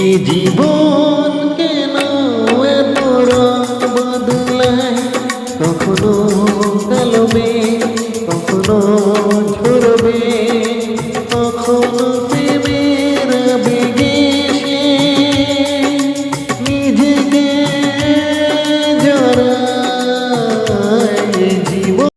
এ জীবন কেন এত রং বদলায়? কখনো কালো